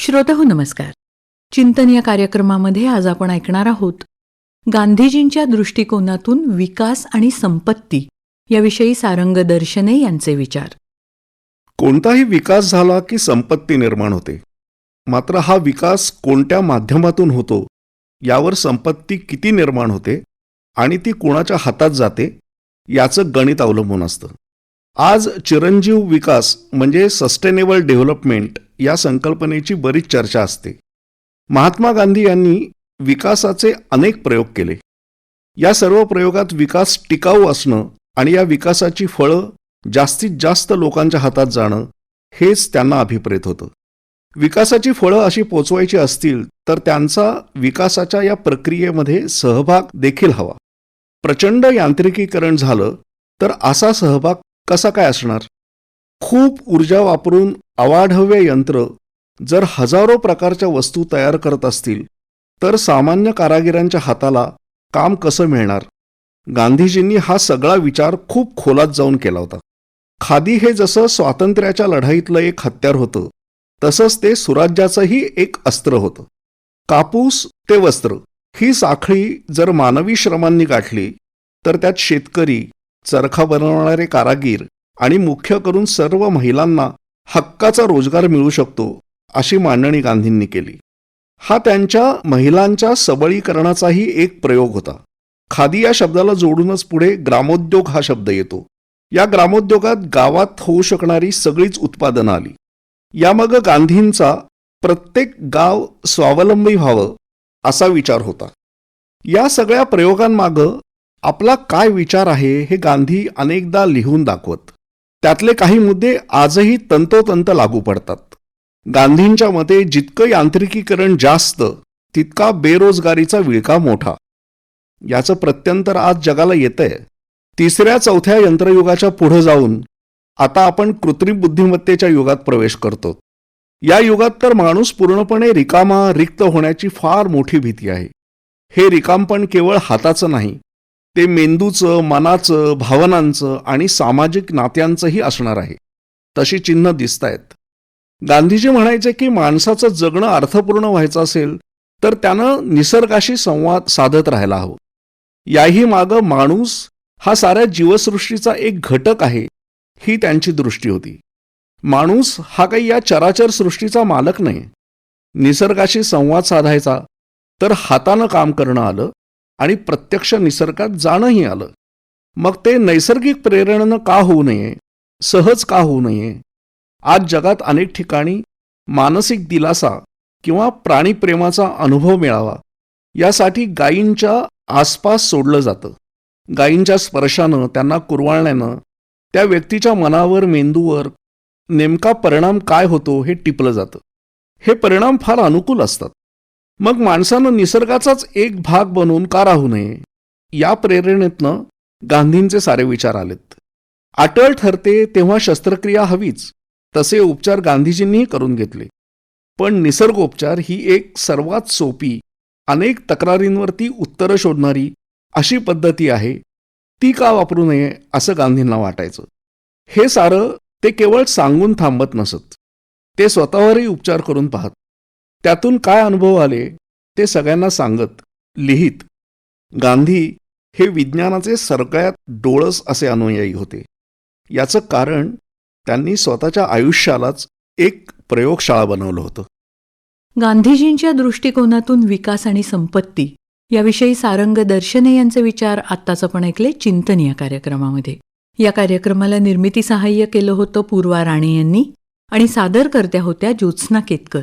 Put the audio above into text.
श्रोतहो नमस्कार. चिंतन या कार्यक्रमामध्ये आज आपण ऐकणार आहोत गांधीजींच्या दृष्टिकोनातून विकास आणि संपत्ती याविषयी सारंग दर्शने यांचे विचार. कोणताही विकास झाला की संपत्ती निर्माण होते. मात्र हा विकास कोणत्या माध्यमातून होतो यावर संपत्ती किती निर्माण होते आणि ती कोणाच्या हातात जाते याचं गणित अवलंबून असतं. आज चिरंजीव विकास म्हणजे सस्टेनेबल डेव्हलपमेंट या संकल्पनेची बरीच चर्चा असते. महात्मा गांधी यांनी विकासाचे अनेक प्रयोग केले. या सर्व प्रयोगात विकास टिकाऊ असणं आणि या विकासाची फळं जास्तीत जास्त लोकांच्या हातात जाणं हेच त्यांना अभिप्रेत होतं. विकासाची फळं अशी पोचवायची असतील तर त्यांचा विकासाच्या या प्रक्रियेमध्ये सहभाग देखील हवा. प्रचंड यांत्रिकीकरण झालं तर असा सहभाग कसा काय असणार? खूप ऊर्जा वापरून अवाढव्य यंत्र जर हजारो प्रकारच्या वस्तू तयार करत असतील तर सामान्य कारागिरांच्या हाताला काम कसं मिळणार? गांधीजींनी हा सगळा विचार खूप खोलात जाऊन केला होता. खादी हे जसं स्वातंत्र्याच्या लढाईतलं एक हत्यार होतं तसंच ते सुराज्याचंही एक अस्त्र होतं. कापूस ते वस्त्र ही साखळी जर मानवी श्रमांनी गाठली तर त्यात शेतकरी चरखा बनवणारे कारागीर आणि मुख्य करून सर्व महिलांना हक्काचा रोजगार मिळू शकतो अशी मांडणी गांधींनी केली. हा त्यांच्या महिलांच्या सबळीकरणाचाही एक प्रयोग होता. खादी या शब्दाला जोडूनच पुढे ग्रामोद्योग हा शब्द येतो. या ग्रामोद्योगात गावात होऊ शकणारी सगळीच उत्पादनं आली. यामागं गांधींचा प्रत्येक गाव स्वावलंबी व्हावं असा विचार होता. या सगळ्या प्रयोगांमागं आपला काय विचार आहे हे गांधी अनेकदा लिहून दाखवत. त्यातले काही मुद्दे आजही तंतोतंत लागू पडतात. गांधींच्या मते जितकं यांत्रिकीकरण जास्त तितका बेरोजगारीचा विळका मोठा. याचं प्रत्यंतर आज जगाला येतंय. तिसऱ्या चौथ्या यंत्रयुगाच्या पुढं जाऊन आता आपण कृत्रिम बुद्धिमत्तेच्या युगात प्रवेश करतो. या युगात तर माणूस पूर्णपणे रिकामा रिक्त होण्याची फार मोठी भीती आहे. हे रिकामपण केवळ हाताचं नाही ते मेंदूचं मनाचं भावनांचं आणि सामाजिक नात्यांचंही असणार आहे. तशी चिन्ह दिसत आहेत गांधीजी म्हणायचे की माणसाचं जगणं अर्थपूर्ण व्हायचं असेल तर त्यानं निसर्गाशी संवाद साधत राहायला हवं. याही मागं माणूस हा साऱ्या जीवसृष्टीचा एक घटक आहे ही त्यांची दृष्टी होती. माणूस हा काही या चराचर सृष्टीचा मालक नाही. निसर्गाशी संवाद साधायचा तर हातानं काम करणं आलं आणि प्रत्यक्ष निसर्गात जाणंही आलं. मग ते नैसर्गिक प्रेरणेनं का होऊ नये? सहज का होऊ नये? आज जगात अनेक ठिकाणी मानसिक दिलासा किंवा प्राणीप्रेमाचा अनुभव मिळावा यासाठी गायींच्या आसपास सोडलं जातं. गायींच्या स्पर्शानं त्यांना कुरवाळण्यानं त्या व्यक्तीच्या मनावर मेंदूवर नेमका परिणाम काय होतो हे टिपलं जातं. हे परिणाम फार अनुकूल असतात. मग माणसानं निसर्गाचाच एक भाग बनवून का राहू नये? या प्रेरणेतनं गांधींचे सारे विचार आलेत. अटळ ठरते तेव्हा शस्त्रक्रिया हवीच तसे उपचार गांधीजींनीही करून घेतले. पण निसर्गोपचार ही एक सर्वात सोपी अनेक तक्रारींवरती उत्तरं शोधणारी अशी पद्धती आहे ती का वापरू नये असं गांधींना वाटायचं. हे सारं ते केवळ सांगून थांबत नसत. ते स्वतःवरही उपचार करून पाहत. त्यातून काय अनुभव आले ते सगळ्यांना सांगत लिहित. गांधी हे विज्ञानाचे सगळ्यात डोळस असे अनुयायी होते. याचं कारण त्यांनी स्वतःच्या आयुष्यालाच एक प्रयोगशाळा बनवलं होतं. गांधीजींच्या दृष्टिकोनातून विकास आणि संपत्ती याविषयी सारंग दर्शने यांचे विचार आत्ताच आपण ऐकले चिंतन या कार्यक्रमामध्ये. या कार्यक्रमाला निर्मिती सहाय्य केलं होतं पूर्वा राणे यांनी आणि सादरकर्त्या होत्या ज्योत्स्ना केतकर.